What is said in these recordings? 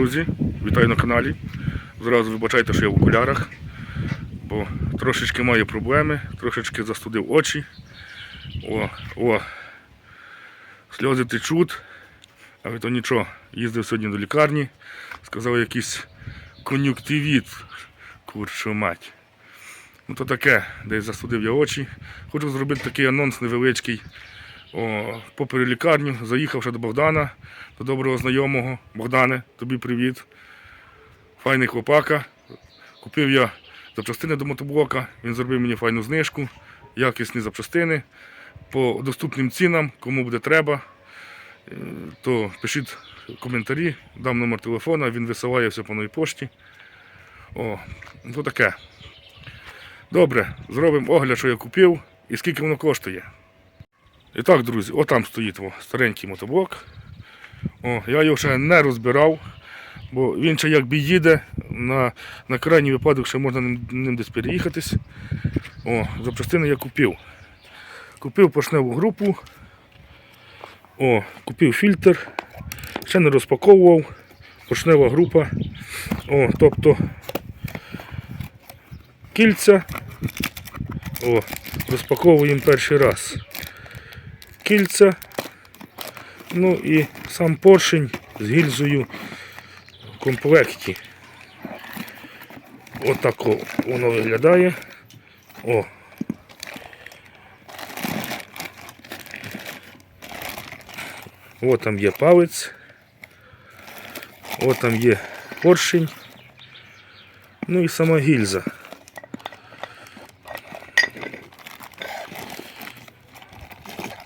друзі, вітаю на каналі. Зразу вибачайте, що я в окулярах, бо трошечки маю проблеми, трошечки застудив очі. О, о, сльози течуть, але то нічого. Їздив сьогодні до лікарні, сказав якийсь кон'юктивіт, курчу мать. Ну то таке, десь застудив я очі. Хочу зробити такий анонс невеличкий. Попри лікарню, заїхавши до Богдана, до доброго знайомого. Богдане, тобі привіт. Файний хлопака. Купив я запчастини до мотоблока, він зробив мені файну знижку, якісні запчастини по доступним цінам, кому буде треба, е, то пишіть коментарі, дам номер телефона, він висилає все по новій пошті. О, ну то таке. Добре, зробимо огляд, що я купив і скільки воно коштує. І так, друзі, отам стоїть старенький мотоблок. О, я його ще не розбирав, бо він ще якби їде, на, на крайній випадок ще можна ним, ним десь переїхатись. О, запчастини я купив. Купив поршневу групу. О, купив фільтр. Ще не розпаковував. Поршнева група. О, тобто кільця. О, розпаковуємо перший раз. Кільця. Ну і сам поршень з гільзою в комплекті. Отак о- воно виглядає. О. От там є палець. От там є поршень. Ну і сама гільза.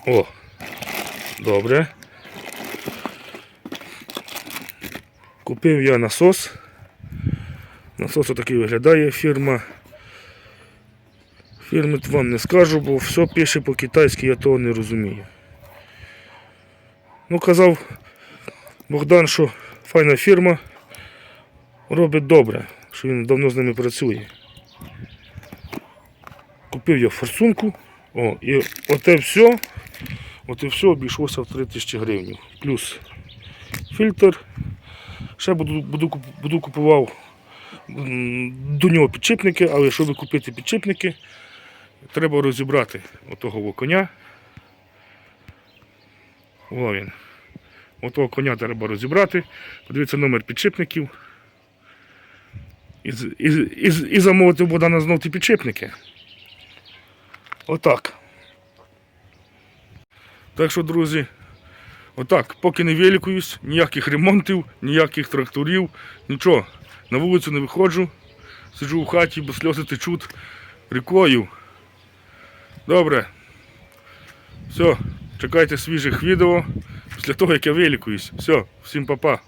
О, добре. Купив я насос. Насос отакий виглядає фірма. Фірми вам не скажу, бо все пише по-китайськи, я того не розумію. Ну, казав Богдан, що файна фірма робить добре, що він давно з ними працює. Купив я форсунку. О, і оте все, оте все обійшлося в 3000 гривень. Плюс фільтр. Ще буду, буду, буду купував до нього підшипники, але щоб купити підшипники, треба розібрати отого коня. О він. Отого коня треба розібрати, подивитися номер підшипників. І, і, і, і замовити у Богдана знов ті підшипники. Отак. Так що, друзі, отак, поки не вилікуюсь, ніяких ремонтів, ніяких тракторів, нічого. На вулицю не виходжу, сиджу в хаті, бо сльози течуть рікою. Добре. Все, чекайте свіжих відео після того, як я вилікуюсь. Все, всім па-па.